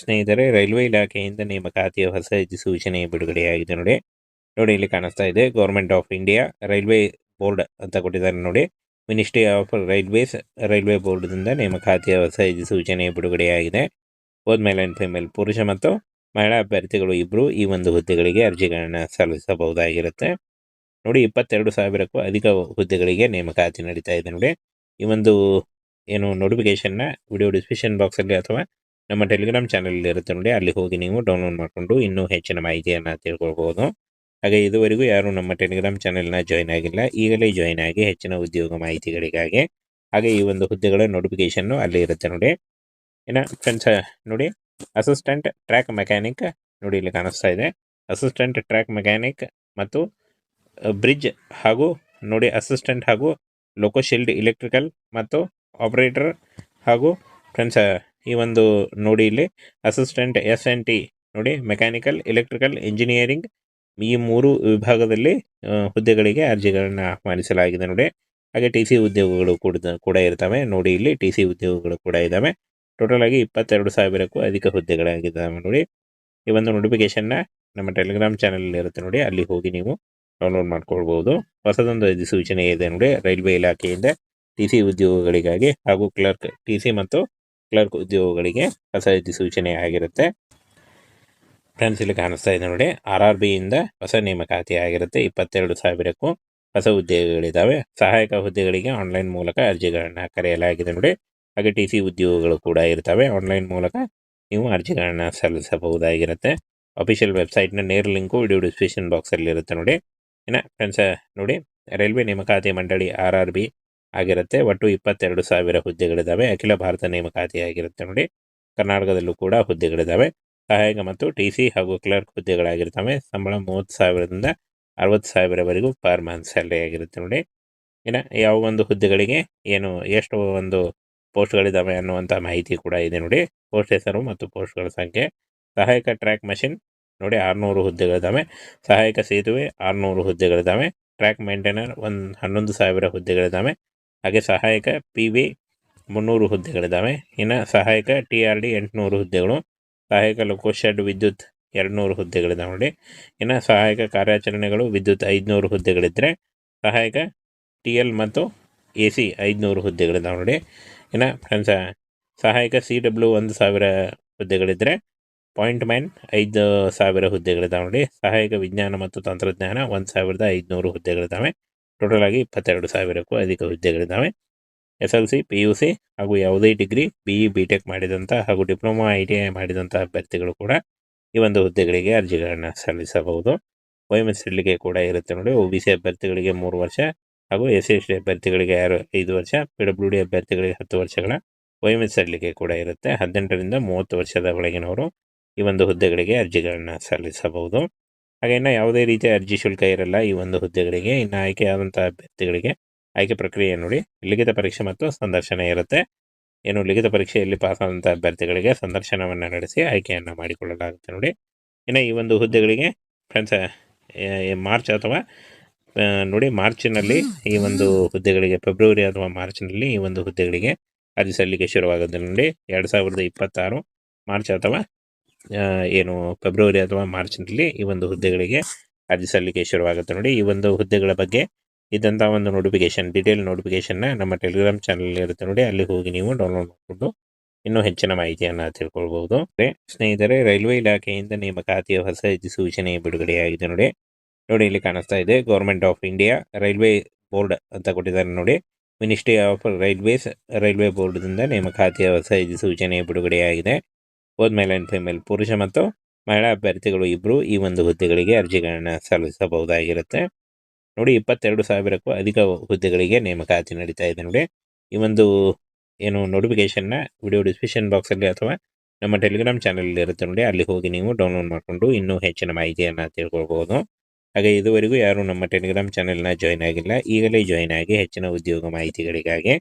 ಸ್ನೇಹಿತರೆ ರೈಲ್ವೆ ಇಲಾಖೆಯಿಂದ ನೇಮಕಾತಿಯ ಹೊಸ ಅಧಿಸೂಚನೆ ಬಿಡುಗಡೆಯಾಗಿದೆ ನೋಡಿ. ನೋಡಿ, ಇಲ್ಲಿ ಕಾಣಿಸ್ತಾ ಇದೆ. Government of India railway board ಅಂತ ಕೊಟ್ಟಿದ್ದಾರೆ ನೋಡಿ. ಮಿನಿಸ್ಟ್ರಿ ಆಫ್ ರೈಲ್ವೇಸ್ ರೈಲ್ವೆ ಬೋರ್ಡ್ದಿಂದ ನೇಮಕಾತಿಯ ಹೊಸ ಅಧಿಸೂಚನೆ ಬಿಡುಗಡೆಯಾಗಿದೆ ಬೋತ್ ಮೇಲ್ ಅಂಡ್ ಫಿಮೇಲ್ ಪುರುಷ ಮತ್ತು ಮಹಿಳಾ ಅಭ್ಯರ್ಥಿಗಳು ಇಬ್ಬರು ಈ ಒಂದು ಹುದ್ದೆಗಳಿಗೆ ಅರ್ಜಿಗಳನ್ನು ಸಲ್ಲಿಸಬಹುದಾಗಿರುತ್ತೆ. ನೋಡಿ, ಇಪ್ಪತ್ತೆರಡು ಸಾವಿರಕ್ಕೂ ಅಧಿಕ ಹುದ್ದೆಗಳಿಗೆ ನೇಮಕಾತಿ ನಡೀತಾ ಇದೆ ನೋಡಿ. ಈ ಒಂದು ಏನು ನೋಟಿಫಿಕೇಶನ್ನ ವಿಡಿಯೋ ಡಿಸ್ಕ್ರಿಪ್ಷನ್ ಬಾಕ್ಸಲ್ಲಿ ಅಥವಾ ನಮ್ಮ ಟೆಲಿಗ್ರಾಮ್ ಚಾನಲ್ ಇರುತ್ತೆ ನೋಡಿ, ಅಲ್ಲಿ ಹೋಗಿ ನೀವು ಡೌನ್ಲೋಡ್ ಮಾಡಿಕೊಂಡು ಇನ್ನೂ ಹೆಚ್ಚಿನ ಮಾಹಿತಿಯನ್ನು ತಿಳ್ಕೊಳ್ಬೋದು. ಹಾಗೆ ಇದುವರೆಗೂ ಯಾರು ನಮ್ಮ ಟೆಲಿಗ್ರಾಮ್ ಚಾನೆಲ್ನ ಜಾಯ್ನ್ ಆಗಿಲ್ಲ, ಈಗಲೇ ಜಾಯ್ನ್ ಆಗಿ ಹೆಚ್ಚಿನ ಉದ್ಯೋಗ ಮಾಹಿತಿಗಳಿಗಾಗಿ ಹಾಗೆ ಈ ಒಂದು ಹುದ್ದೆಗಳ ನೋಟಿಫಿಕೇಶನ್ನು ಅಲ್ಲಿ ಇರುತ್ತೆ ನೋಡಿ. ಇನ್ನು ಫ್ರೆಂಡ್ಸ್ ನೋಡಿ ಅಸಿಸ್ಟೆಂಟ್ ಟ್ರ್ಯಾಕ್ ಮೆಕ್ಯಾನಿಕ್ ನೋಡಿ ಇಲ್ಲಿ ಕಾಣಿಸ್ತಾ ಇದೆ. ಅಸಿಸ್ಟೆಂಟ್ ಟ್ರ್ಯಾಕ್ ಮೆಕ್ಯಾನಿಕ್ ಮತ್ತು ಬ್ರಿಡ್ಜ್ ಹಾಗೂ ನೋಡಿ ಅಸಿಸ್ಟೆಂಟ್ ಹಾಗೂ ಲೋಕೋಶಿಲ್ಡ್ ಇಲೆಕ್ಟ್ರಿಕಲ್ ಮತ್ತು ಆಪರೇಟರ್ ಹಾಗೂ ಫ್ರೆಂಡ್ಸ್ ಈ ಒಂದು ನೋಡಿ ಇಲ್ಲಿ ಅಸಿಸ್ಟೆಂಟ್ ಎಸ್ ಎನ್ ಟಿ ನೋಡಿ ಮೆಕ್ಯಾನಿಕಲ್ ಎಲೆಕ್ಟ್ರಿಕಲ್ ಇಂಜಿನಿಯರಿಂಗ್ ಈ ಮೂರು ವಿಭಾಗದಲ್ಲಿ ಹುದ್ದೆಗಳಿಗೆ ಅರ್ಜಿಗಳನ್ನು ಆಹ್ವಾನಿಸಲಾಗಿದೆ ನೋಡಿ. ಹಾಗೆ ಟಿ ಸಿ ಉದ್ಯೋಗಗಳು ಕೂಡ ಕೂಡ ಇರ್ತವೆ. ನೋಡಿ ಇಲ್ಲಿ ಟಿ ಸಿ ಉದ್ಯೋಗಗಳು ಕೂಡ ಇದ್ದಾವೆ ಟೋಟಲ್ ಆಗಿ ಇಪ್ಪತ್ತೆರಡು ಸಾವಿರಕ್ಕೂ ಅಧಿಕ ಹುದ್ದೆಗಳಾಗಿದ್ದಾವೆ ನೋಡಿ. ಈ ಒಂದು ನೋಟಿಫಿಕೇಶನ್ನ ನಮ್ಮ ಟೆಲಿಗ್ರಾಮ್ ಚಾನಲ್ ಇರುತ್ತೆ ನೋಡಿ. ಅಲ್ಲಿ ಹೋಗಿ ನೀವು ಡೌನ್ಲೋಡ್ ಮಾಡ್ಕೊಳ್ಬೋದು. ಹೊಸದೊಂದು ಅಧಿಸೂಚನೆ ಇದೆ ನೋಡಿ ರೈಲ್ವೆ ಇಲಾಖೆಯಿಂದ ಟಿ ಸಿ ಉದ್ಯೋಗಗಳಿಗಾಗಿ ಹಾಗೂ ಕ್ಲರ್ಕ್ ಟಿ ಸಿ ಮತ್ತು ಕ್ಲರ್ಕ್ ಉದ್ಯೋಗಗಳಿಗೆ ಹೊಸ ಸೂಚನೆ ಆಗಿರುತ್ತೆ. ಫ್ರೆಂಡ್ಸ್, ಇಲ್ಲಿ ಕಾಣಿಸ್ತಾ ಇದೆ ನೋಡಿ. ಆರ್ ಆರ್ ಬಿಯಿಂದ ಹೊಸ ನೇಮಕಾತಿ ಆಗಿರುತ್ತೆ. ಇಪ್ಪತ್ತೆರಡು ಸಾವಿರಕ್ಕೂ ಹೊಸ ಹುದ್ದೆಗಳಿದ್ದಾವೆ ಸಹಾಯಕ ಹುದ್ದೆಗಳಿಗೆ ಆನ್ಲೈನ್ ಮೂಲಕ ಅರ್ಜಿಗಳನ್ನ ಕರೆಯಲಾಗಿದೆ ನೋಡಿ. ಹಾಗೆ ಟಿ ಸಿ ಉದ್ಯೋಗಗಳು ಕೂಡ ಇರ್ತವೆ. ಆನ್ಲೈನ್ ಮೂಲಕ ನೀವು ಅರ್ಜಿಗಳನ್ನ ಸಲ್ಲಿಸಬಹುದಾಗಿರುತ್ತೆ. ಅಫಿಷಿಯಲ್ ವೆಬ್ಸೈಟ್ನ ನೇರ ಲಿಂಕು ವಿಡಿಯೋ ಡಿಸ್ಕ್ರಿಪ್ಷನ್ ಬಾಕ್ಸಲ್ಲಿ ಇರುತ್ತೆ ನೋಡಿ. ಇನ್ನು, ಫ್ರೆಂಡ್ಸ್, ನೋಡಿ. ರೈಲ್ವೆ ನೇಮಕಾತಿ ಮಂಡಳಿ ಆರ್ ಆರ್ ಬಿ ಆಗಿರುತ್ತೆ. ಒಟ್ಟು ಇಪ್ಪತ್ತೆರಡು ಸಾವಿರ ಹುದ್ದೆಗಳಿದ್ದಾವೆ. ಅಖಿಲ ಭಾರತ ನೇಮಕಾತಿ ಆಗಿರುತ್ತೆ ನೋಡಿ. ಕರ್ನಾಟಕದಲ್ಲೂ ಕೂಡ ಹುದ್ದೆಗಳಿದ್ದಾವೆ. ಸಹಾಯಕ ಮತ್ತು ಟಿ ಸಿ ಹಾಗೂ ಕ್ಲರ್ಕ್ ಹುದ್ದೆಗಳಾಗಿರ್ತವೆ. ಸಂಬಳ ಮೂವತ್ತು ಸಾವಿರದಿಂದ ಅರವತ್ತು ಸಾವಿರವರೆಗೂ ಪರ್ ಮಂತ್ ಸ್ಯಾಲ್ರಿ ಆಗಿರುತ್ತೆ ನೋಡಿ. ಇನ್ನು ಯಾವ ಒಂದು ಹುದ್ದೆಗಳಿಗೆ ಏನು, ಎಷ್ಟು ಒಂದು ಪೋಸ್ಟ್ಗಳಿದ್ದಾವೆ ಅನ್ನುವಂಥ ಮಾಹಿತಿ ಕೂಡ ಇದೆ ನೋಡಿ. ಪೋಸ್ಟ್ ಹೆಸರು ಮತ್ತು ಪೋಸ್ಟ್ಗಳ ಸಂಖ್ಯೆ. ಸಹಾಯಕ ಟ್ರ್ಯಾಕ್ ಮಷಿನ್ ನೋಡಿ ಆರುನೂರು ಹುದ್ದೆಗಳಿದ್ದಾವೆ. ಸಹಾಯಕ ಸೇತುವೆ ಆರುನೂರು ಹುದ್ದೆಗಳಿದ್ದಾವೆ. ಟ್ರ್ಯಾಕ್ ಮೇಂಟೈನರ್ ಒಂದು ಹನ್ನೊಂದು ಸಾವಿರ ಹುದ್ದೆಗಳಿದ್ದಾವೆ. ಹಾಗೆ ಸಹಾಯಕ ಪಿ ವಿ ಮುನ್ನೂರು ಹುದ್ದೆಗಳಿದ್ದಾವೆ. ಇನ್ನು ಸಹಾಯಕ ಟಿ ಆರ್ ಡಿ ಎಂಟುನೂರು ಹುದ್ದೆಗಳು. ಸಹಾಯಕ ಲೋಕೋಶೆಡ್ ವಿದ್ಯುತ್ ಎರಡುನೂರು ಹುದ್ದೆಗಳಿದ್ದಾವೆ ನೋಡಿ. ಇನ್ನು ಸಹಾಯಕ ಕಾರ್ಯಾಚರಣೆಗಳು ವಿದ್ಯುತ್ ಐದುನೂರು ಹುದ್ದೆಗಳಿದ್ದರೆ ಸಹಾಯಕ ಟಿ ಎಲ್ ಮತ್ತು ಎ ಸಿ ಐದುನೂರು ಹುದ್ದೆಗಳಿದ್ದಾವೆ ನೋಡಿ. ಇನ್ನು ಫ್ರೆಂಡ್ಸ, ಸಹಾಯಕ ಸಿ ಡಬ್ಲ್ಯೂ ಒಂದು ಸಾವಿರ ಹುದ್ದೆಗಳಿದ್ದರೆ ಪಾಯಿಂಟ್ ಮ್ಯಾನ್ ಐದು ಸಾವಿರ ಹುದ್ದೆಗಳಿದ್ದಾವೆ ನೋಡಿ. ಸಹಾಯಕ ವಿಜ್ಞಾನ ಮತ್ತು ತಂತ್ರಜ್ಞಾನ ಒಂದು ಸಾವಿರದ ಐದುನೂರು ಹುದ್ದೆಗಳಿದ್ದಾವೆ. ಟೋಟಲ್ ಆಗಿ ಇಪ್ಪತ್ತೆರಡು ಸಾವಿರಕ್ಕೂ ಅಧಿಕ ಹುದ್ದೆಗಳಿದ್ದಾವೆ S L C, P U C ಹಾಗೂ ಯಾವುದೇ degree B E B tech ಮಾಡಿದಂಥ ಹಾಗೂ ಡಿಪ್ಲೊಮಾ, ಐ ಟಿ ಐ ಮಾಡಿದಂಥ ಅಭ್ಯರ್ಥಿಗಳು ಕೂಡ ಈ ಒಂದು ಹುದ್ದೆಗಳಿಗೆ ಅರ್ಜಿಗಳನ್ನು ಸಲ್ಲಿಸಬಹುದು. ವಯೋಮಿತಿಗೆ ಕೂಡ ಇರುತ್ತೆ ನೋಡಿ. ಒ ಬಿ ಸಿ ಅಭ್ಯರ್ಥಿಗಳಿಗೆ ಮೂರು ವರ್ಷ ಹಾಗೂ ಎಸ್ ಸಿ ಎಸ್ ಅಭ್ಯರ್ಥಿಗಳಿಗೆ ಆರು, ಐದು ವರ್ಷ, ಪಿ ಡಬ್ಲ್ಯೂ ಡಿ ಅಭ್ಯರ್ಥಿಗಳಿಗೆ ಹತ್ತು ವರ್ಷಗಳ ವಯೋಮಿತಿ ಸಲ್ಲಿಕೆ ಕೂಡ ಇರುತ್ತೆ. ಹದಿನೆಂಟರಿಂದ ಮೂವತ್ತು ವರ್ಷದ ಒಳಗಿನವರು ಈ ಒಂದು ಹುದ್ದೆಗಳಿಗೆ ಅರ್ಜಿಗಳನ್ನು ಸಲ್ಲಿಸಬಹುದು. ಹಾಗೆ ಇನ್ನು ಯಾವುದೇ ರೀತಿಯ ಅರ್ಜಿ ಶುಲ್ಕ ಇರಲ್ಲ ಈ ಒಂದು ಹುದ್ದೆಗಳಿಗೆ. ಇನ್ನು ಆಯ್ಕೆಯಾದಂಥ ಅಭ್ಯರ್ಥಿಗಳಿಗೆ ಆಯ್ಕೆ ಪ್ರಕ್ರಿಯೆ ನೋಡಿ. ಲಿಖಿತ ಪರೀಕ್ಷೆ ಮತ್ತು ಸಂದರ್ಶನ ಇರುತ್ತೆ. ಏನು ಲಿಖಿತ ಪರೀಕ್ಷೆಯಲ್ಲಿ ಪಾಸಾದಂಥ ಅಭ್ಯರ್ಥಿಗಳಿಗೆ ಸಂದರ್ಶನವನ್ನು ನಡೆಸಿ ಆಯ್ಕೆಯನ್ನು ಮಾಡಿಕೊಳ್ಳಲಾಗುತ್ತೆ ನೋಡಿ. ಇನ್ನು ಈ ಒಂದು ಹುದ್ದೆಗಳಿಗೆ ಫ್ರೆಂಡ್ಸ್ ಮಾರ್ಚ್ ಅಥವಾ ನೋಡಿ ಮಾರ್ಚಿನಲ್ಲಿ ಈ ಒಂದು ಹುದ್ದೆಗಳಿಗೆ, ಫೆಬ್ರವರಿ ಅಥವಾ ಮಾರ್ಚ್ನಲ್ಲಿ ಈ ಒಂದು ಹುದ್ದೆಗಳಿಗೆ ಅರ್ಜಿ ಸಲ್ಲಿಕೆ ಶುರುವಾಗುತ್ತೆ ನೋಡಿ. ಎರಡು ಸಾವಿರದ ಇಪ್ಪತ್ತಾರು ಮಾರ್ಚ್ ಅಥವಾ ಏನು ಫೆಬ್ರವರಿ ಅಥವಾ ಮಾರ್ಚ್ನಲ್ಲಿ ಈ ಒಂದು ಹುದ್ದೆಗಳಿಗೆ ಅರ್ಜಿ ಸಲ್ಲಿಕೆ ಶುರುವಾಗುತ್ತೆ ನೋಡಿ. ಈ ಒಂದು ಹುದ್ದೆಗಳ ಬಗ್ಗೆ ಇದ್ದಂಥ ಒಂದು ನೋಟಿಫಿಕೇಶನ್ ಡೀಟೇಲ್ ನೋಟಿಫಿಕೇಶನ್ನ ನಮ್ಮ ಟೆಲಿಗ್ರಾಮ್ ಚಾನಲ್ ಇರುತ್ತೆ ನೋಡಿ. ಅಲ್ಲಿ ಹೋಗಿ ನೀವು ಡೌನ್ಲೋಡ್ ಮಾಡಿಕೊಂಡು ಇನ್ನೂ ಹೆಚ್ಚಿನ ಮಾಹಿತಿಯನ್ನು ತಿಳ್ಕೊಳ್ಬಹುದು ಸ್ನೇಹಿತರೆ, ರೈಲ್ವೆ ಇಲಾಖೆಯಿಂದ ನೇಮಕಾತಿಯ ಹೊಸ ಸೂಚನೆ ಬಿಡುಗಡೆಯಾಗಿದೆ ನೋಡಿ. ನೋಡಿ, ಇಲ್ಲಿ ಕಾಣಿಸ್ತಾ ಇದೆ. Government of India railway board ಅಂತ ಕೊಟ್ಟಿದ್ದಾರೆ ನೋಡಿ. ಮಿನಿಸ್ಟ್ರಿ ಆಫ್ ರೈಲ್ವೇಸ್ ರೈಲ್ವೆ ಬೋರ್ಡ್ದಿಂದ ನೇಮಕಾತಿಯ ಹೊಸ ಸೂಚನೆ ಬಿಡುಗಡೆಯಾಗಿದೆ. ಬೋತ್ ಮೇಲ್ ಅಂಡ್ ಫಿಮೇಲ್ ಪುರುಷ ಮತ್ತು ಮಹಿಳಾ ಅಭ್ಯರ್ಥಿಗಳು ಇಬ್ಬರು ಈ ಒಂದು ಹುದ್ದೆಗಳಿಗೆ ಅರ್ಜಿಗಳನ್ನು ಸಲ್ಲಿಸಬಹುದಾಗಿರುತ್ತೆ. ನೋಡಿ, ಇಪ್ಪತ್ತೆರಡು ಸಾವಿರಕ್ಕೂ ಅಧಿಕ ಹುದ್ದೆಗಳಿಗೆ ನೇಮಕಾತಿ ನಡೀತಾ ಇದೆ ನೋಡಿ. ಈ ಒಂದು ಏನು ನೋಟಿಫಿಕೇಶನ್ನ ವಿಡಿಯೋ ಡಿಸ್ಕ್ರಿಪ್ಷನ್ ಬಾಕ್ಸಲ್ಲಿ ಅಥವಾ ನಮ್ಮ ಟೆಲಿಗ್ರಾಮ್ ಚಾನಲ್ ಇರುತ್ತೆ ನೋಡಿ. ಅಲ್ಲಿ ಹೋಗಿ ನೀವು ಡೌನ್ಲೋಡ್ ಮಾಡಿಕೊಂಡು ಇನ್ನೂ ಹೆಚ್ಚಿನ ಮಾಹಿತಿಯನ್ನು ತಿಳ್ಕೊಳ್ಬೋದು. ಹಾಗೆ ಇದುವರೆಗೂ ಯಾರು ನಮ್ಮ ಟೆಲಿಗ್ರಾಮ್ ಚಾನೆಲ್ನ ಜಾಯ್ನ್ ಆಗಿಲ್ಲ. ಈಗಲೇ ಜಾಯ್ನ್ ಆಗಿ ಹೆಚ್ಚಿನ ಉದ್ಯೋಗ ಮಾಹಿತಿಗಳಿಗಾಗಿ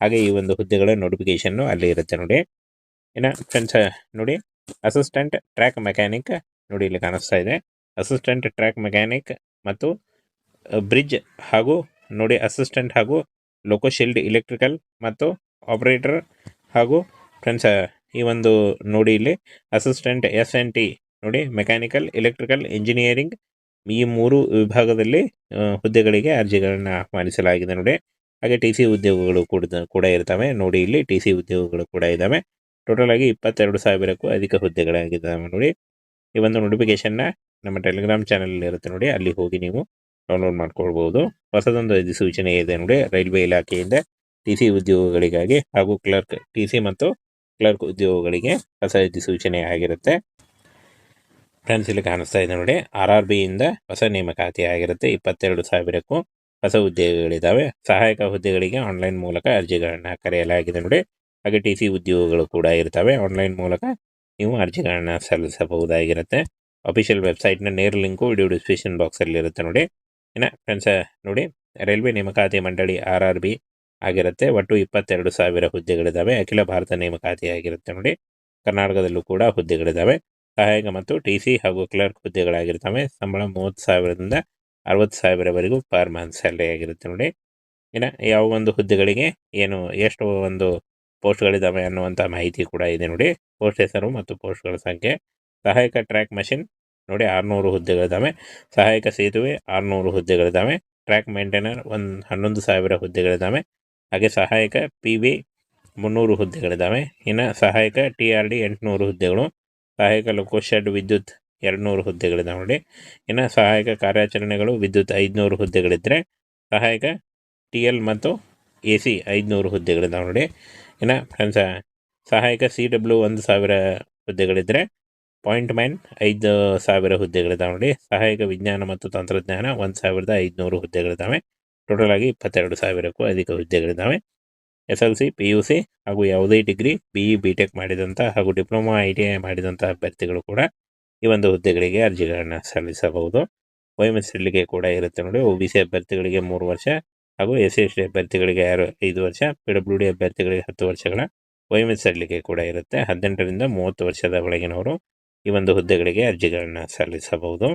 ಹಾಗೆ ಈ ಒಂದು ಹುದ್ದೆಗಳ ನೋಟಿಫಿಕೇಶನ್ ಅಲ್ಲಿ ಇರುತ್ತೆ ನೋಡಿ. ಇನ್ನು ಫ್ರೆಂಡ್ಸ್ ನೋಡಿ ಅಸಿಸ್ಟೆಂಟ್ ಟ್ರ್ಯಾಕ್ ಮೆಕ್ಯಾನಿಕ್ ನೋಡಿ ಇಲ್ಲಿ ಕಾಣಿಸ್ತಾ ಇದೆ. ಅಸಿಸ್ಟೆಂಟ್ ಟ್ರ್ಯಾಕ್ ಮೆಕ್ಯಾನಿಕ್ ಮತ್ತು ಬ್ರಿಡ್ಜ್ ಹಾಗೂ ನೋಡಿ ಅಸಿಸ್ಟೆಂಟ್ ಹಾಗೂ ಲೋಕೋಶಿಲ್ಡ್ ಇಲೆಕ್ಟ್ರಿಕಲ್ ಮತ್ತು ಆಪರೇಟರ್ ಹಾಗೂ ಫ್ರೆಂಡ್ಸ್, ಈ ಒಂದು ನೋಡಿ ಇಲ್ಲಿ ಅಸಿಸ್ಟೆಂಟ್ ಎಸ್ ಎನ್ ಟಿ ನೋಡಿ ಮೆಕ್ಯಾನಿಕಲ್ ಎಲೆಕ್ಟ್ರಿಕಲ್ ಇಂಜಿನಿಯರಿಂಗ್ ಈ ಮೂರು ವಿಭಾಗದಲ್ಲಿ ಹುದ್ದೆಗಳಿಗೆ ಅರ್ಜಿಗಳನ್ನು ಆಹ್ವಾನಿಸಲಾಗಿದೆ ನೋಡಿ. ಹಾಗೆ ಟಿ ಸಿ ಉದ್ಯೋಗಗಳು ಕೂಡ ಕೂಡ ಇರ್ತವೆ. ನೋಡಿ ಇಲ್ಲಿ ಟಿ ಸಿ ಉದ್ಯೋಗಗಳು ಕೂಡ ಇದ್ದಾವೆ ಟೋಟಲ್ ಆಗಿ ಇಪ್ಪತ್ತೆರಡು ಸಾವಿರಕ್ಕೂ ಅಧಿಕ ಹುದ್ದೆಗಳಾಗಿದ್ದಾವೆ ನೋಡಿ. ಈ ಒಂದು ನೋಟಿಫಿಕೇಶನ್ನ ನಮ್ಮ ಟೆಲಿಗ್ರಾಮ್ ಚಾನಲ್ ಇರುತ್ತೆ ನೋಡಿ. ಅಲ್ಲಿ ಹೋಗಿ ನೀವು ಡೌನ್ಲೋಡ್ ಮಾಡ್ಕೊಳ್ಬೋದು. ಹೊಸದೊಂದು ಅಧಿಸೂಚನೆ ಇದೆ ನೋಡಿ. ರೈಲ್ವೆ ಇಲಾಖೆಯಿಂದ ಟಿ ಸಿ ಉದ್ಯೋಗಗಳಿಗಾಗಿ ಹಾಗೂ ಕ್ಲರ್ಕ್ ಟಿ ಸಿ ಮತ್ತು ಕ್ಲರ್ಕ್ ಉದ್ಯೋಗಗಳಿಗೆ ಹೊಸ ಅಧಿಸೂಚನೆ ಆಗಿರುತ್ತೆ. ಫ್ರೆಂಡ್ಸ್ ಇಲ್ಲಿ ಕಾಣಿಸ್ತಾ ಇದೆ ನೋಡಿ. ಆರ್ ಆರ್ ಬಿಯಿಂದ ಹೊಸ ನೇಮಕಾತಿ ಆಗಿರುತ್ತೆ. ಇಪ್ಪತ್ತೆರಡು ಸಾವಿರಕ್ಕೂ ಹೊಸ ಹುದ್ದೆಗಳಿದ್ದಾವೆ ಸಹಾಯಕ ಹುದ್ದೆಗಳಿಗೆ ಆನ್ಲೈನ್ ಮೂಲಕ ಅರ್ಜಿಗಳನ್ನು ಕರೆಯಲಾಗಿದೆ ನೋಡಿ. ಹಾಗೆ ಟಿ ಸಿ ಉದ್ಯೋಗಗಳು ಕೂಡ ಇರ್ತವೆ. ಆನ್ಲೈನ್ ಮೂಲಕ ನೀವು ಅರ್ಜಿಗಳನ್ನ ಸಲ್ಲಿಸಬಹುದಾಗಿರುತ್ತೆ. ಅಫಿಷಿಯಲ್ ವೆಬ್ಸೈಟ್ನ ನೇರ ಲಿಂಕು ವಿಡಿಯೋ ಡಿಸ್ಕ್ರಿಪ್ಷನ್ ಬಾಕ್ಸಲ್ಲಿ ಇರುತ್ತೆ ನೋಡಿ. ಇನ್ನು ಫ್ರೆಂಡ್ಸ ನೋಡಿ, ರೈಲ್ವೆ ನೇಮಕಾತಿ ಮಂಡಳಿ ಆರ್ ಆರ್ ಬಿ ಆಗಿರುತ್ತೆ. ಒಟ್ಟು ಇಪ್ಪತ್ತೆರಡು ಸಾವಿರ ಹುದ್ದೆಗಳಿದ್ದಾವೆ. ಅಖಿಲ ಭಾರತ ನೇಮಕಾತಿ ಆಗಿರುತ್ತೆ ನೋಡಿ. ಕರ್ನಾಟಕದಲ್ಲೂ ಕೂಡ ಹುದ್ದೆಗಳಿದ್ದಾವೆ. ಸಹಾಯಕ ಮತ್ತು ಟಿ ಸಿ ಹಾಗೂ ಕ್ಲರ್ಕ್ ಹುದ್ದೆಗಳಾಗಿರ್ತವೆ. ಸಂಬಳ ಮೂವತ್ತು ಸಾವಿರದಿಂದ ಅರವತ್ತು ಸಾವಿರವರೆಗೂ ಪರ್ ಮಂತ್ ಸ್ಯಾಲ್ರಿ ಆಗಿರುತ್ತೆ ನೋಡಿ. ಇನ್ನು ಯಾವ ಒಂದು ಹುದ್ದೆಗಳಿಗೆ ಏನು, ಎಷ್ಟು ಒಂದು ಪೋಸ್ಟ್ಗಳಿದ್ದಾವೆ ಅನ್ನುವಂಥ ಮಾಹಿತಿ ಕೂಡ ಇದೆ ನೋಡಿ. ಪೋಸ್ಟ್ ಹೆಸರು ಮತ್ತು ಪೋಸ್ಟ್ಗಳ ಸಂಖ್ಯೆ. ಸಹಾಯಕ ಟ್ರ್ಯಾಕ್ ಮಷಿನ್ ನೋಡಿ ಆರುನೂರು ಹುದ್ದೆಗಳಿದ್ದಾವೆ. ಸಹಾಯಕ ಸೇತುವೆ ಆರುನೂರು ಹುದ್ದೆಗಳಿದ್ದಾವೆ. ಟ್ರ್ಯಾಕ್ ಮೇಂಟೈನರ್ ಒಂದು ಹನ್ನೊಂದು ಸಾವಿರ ಹುದ್ದೆಗಳಿದ್ದಾವೆ. ಹಾಗೆ ಸಹಾಯಕ ಪಿ ವಿ ಮುನ್ನೂರು ಹುದ್ದೆಗಳಿದ್ದಾವೆ. ಇನ್ನು ಸಹಾಯಕ ಟಿ ಆರ್ ಡಿ ಎಂಟುನೂರು ಹುದ್ದೆಗಳು. ಸಹಾಯಕ ಲೋಕೋಶೆಡ್ ವಿದ್ಯುತ್ ಎರಡುನೂರು ಹುದ್ದೆಗಳಿದ್ದಾವೆ ನೋಡಿ. ಇನ್ನು ಸಹಾಯಕ ಕಾರ್ಯಾಚರಣೆಗಳು ವಿದ್ಯುತ್ ಐದುನೂರು ಹುದ್ದೆಗಳಿದ್ದರೆ ಸಹಾಯಕ ಟಿ ಎಲ್ ಮತ್ತು ಎ ಸಿ ಐದುನೂರು ಹುದ್ದೆಗಳಿದ್ದಾವೆ ನೋಡಿ. ಇನ್ನು ಫ್ರೆಂಡ್ಸ ಸಹಾಯಕ ಸಿ ಡಬ್ಲ್ಯೂ ಒಂದು ಸಾವಿರ ಹುದ್ದೆಗಳಿದ್ದರೆ ಪಾಯಿಂಟ್ ಮ್ಯಾನ್ ಐದು ಸಾವಿರ ಹುದ್ದೆಗಳಿದ್ದಾವೆ ನೋಡಿ. ಸಹಾಯಕ ವಿಜ್ಞಾನ ಮತ್ತು ತಂತ್ರಜ್ಞಾನ ಒಂದು ಸಾವಿರದ ಐದುನೂರು ಹುದ್ದೆಗಳಿದ್ದಾವೆ ಟೋಟಲ್ ಆಗಿ ಇಪ್ಪತ್ತೆರಡು ಸಾವಿರಕ್ಕೂ ಅಧಿಕ ಹುದ್ದೆಗಳಿದ್ದಾವೆ S L C P U C ಹಾಗೂ ಯಾವುದೇ degree B E B tech ಮಾಡಿದಂಥ ಹಾಗೂ ಡಿಪ್ಲೊಮಾ ಐ ಟಿ ಐ ಮಾಡಿದಂಥ ಅಭ್ಯರ್ಥಿಗಳು ಕೂಡ ಈ ಒಂದು ಹುದ್ದೆಗಳಿಗೆ ಅರ್ಜಿಗಳನ್ನು ಸಲ್ಲಿಸಬಹುದು. ವಯೋಮಿತಿಗೆ ಕೂಡ ಇರುತ್ತೆ ನೋಡಿ. ಒ ಬಿ ಸಿ ಅಭ್ಯರ್ಥಿಗಳಿಗೆ ಮೂರು ವರ್ಷ ಹಾಗೂ ಎಸ್ ಸಿ ಎಸ್ ಅಭ್ಯರ್ಥಿಗಳಿಗೆ ಆರು, ಐದು ವರ್ಷ ಪಿ ಡಬ್ಲ್ಯೂ ಡಿ ಅಭ್ಯರ್ಥಿಗಳಿಗೆ ಹತ್ತು ವರ್ಷಗಳ ವಯೋಮಿತಿ ಸಲ್ಲಿಕೆ ಕೂಡ ಇರುತ್ತೆ. ಹದಿನೆಂಟರಿಂದ ಮೂವತ್ತು ವರ್ಷದ ಒಳಗಿನವರು ಈ ಒಂದು ಹುದ್ದೆಗಳಿಗೆ ಅರ್ಜಿಗಳನ್ನು ಸಲ್ಲಿಸಬಹುದು.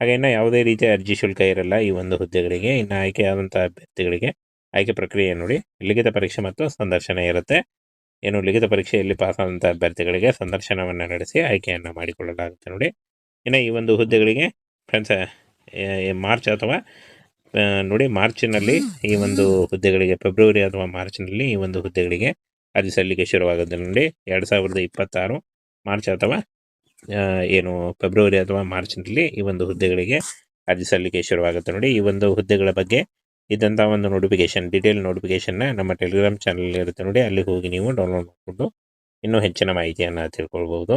ಹಾಗೆ ಇನ್ನು ಯಾವುದೇ ರೀತಿಯ ಅರ್ಜಿ ಶುಲ್ಕ ಇರಲ್ಲ ಈ ಒಂದು ಹುದ್ದೆಗಳಿಗೆ. ಇನ್ನು ಆಯ್ಕೆಯಾದಂಥ ಅಭ್ಯರ್ಥಿಗಳಿಗೆ ಆಯ್ಕೆ ಪ್ರಕ್ರಿಯೆ ನೋಡಿ, ಲಿಖಿತ ಪರೀಕ್ಷೆ ಮತ್ತು ಸಂದರ್ಶನ ಇರುತ್ತೆ. ಏನು ಲಿಖಿತ ಪರೀಕ್ಷೆಯಲ್ಲಿ ಪಾಸ್ ಆದಂಥ ಅಭ್ಯರ್ಥಿಗಳಿಗೆ ಸಂದರ್ಶನವನ್ನು ನಡೆಸಿ ಆಯ್ಕೆಯನ್ನು ಮಾಡಿಕೊಳ್ಳಲಾಗುತ್ತೆ ನೋಡಿ. ಇನ್ನು ಈ ಒಂದು ಹುದ್ದೆಗಳಿಗೆ ಫ್ರೆಂಡ್ಸ್ ಮಾರ್ಚ್ ಅಥವಾ ನೋಡಿ ಮಾರ್ಚ್ನಲ್ಲಿ ಈ ಒಂದು ಹುದ್ದೆಗಳಿಗೆ, ಫೆಬ್ರವರಿ ಅಥವಾ ಮಾರ್ಚ್ನಲ್ಲಿ ಈ ಒಂದು ಹುದ್ದೆಗಳಿಗೆ ಅರ್ಜಿ ಸಲ್ಲಿಕೆ ಶುರುವಾಗುತ್ತೆ ನೋಡಿ ಎರಡು ಸಾವಿರದ ಇಪ್ಪತ್ತಾರು ಮಾರ್ಚ್ ಅಥವಾ ಏನು ಫೆಬ್ರವರಿ ಅಥವಾ ಮಾರ್ಚ್ನಲ್ಲಿ ಈ ಒಂದು ಹುದ್ದೆಗಳಿಗೆ ಅರ್ಜಿ ಸಲ್ಲಿಕೆ ಶುರುವಾಗುತ್ತೆ ನೋಡಿ. ಈ ಒಂದು ಹುದ್ದೆಗಳ ಬಗ್ಗೆ ಇದ್ದಂಥ ಒಂದು ನೋಟಿಫಿಕೇಶನ್ ಡೀಟೇಲ್ ನೋಟಿಫಿಕೇಶನ್ನ ನಮ್ಮ ಟೆಲಿಗ್ರಾಮ್ ಚಾನಲ್ ಇರುತ್ತೆ ನೋಡಿ. ಅಲ್ಲಿ ಹೋಗಿ ನೀವು ಡೌನ್ಲೋಡ್ ಮಾಡಿಕೊಂಡು ಇನ್ನೂ ಹೆಚ್ಚಿನ ಮಾಹಿತಿಯನ್ನು ತಿಳ್ಕೊಳ್ಬೋದು.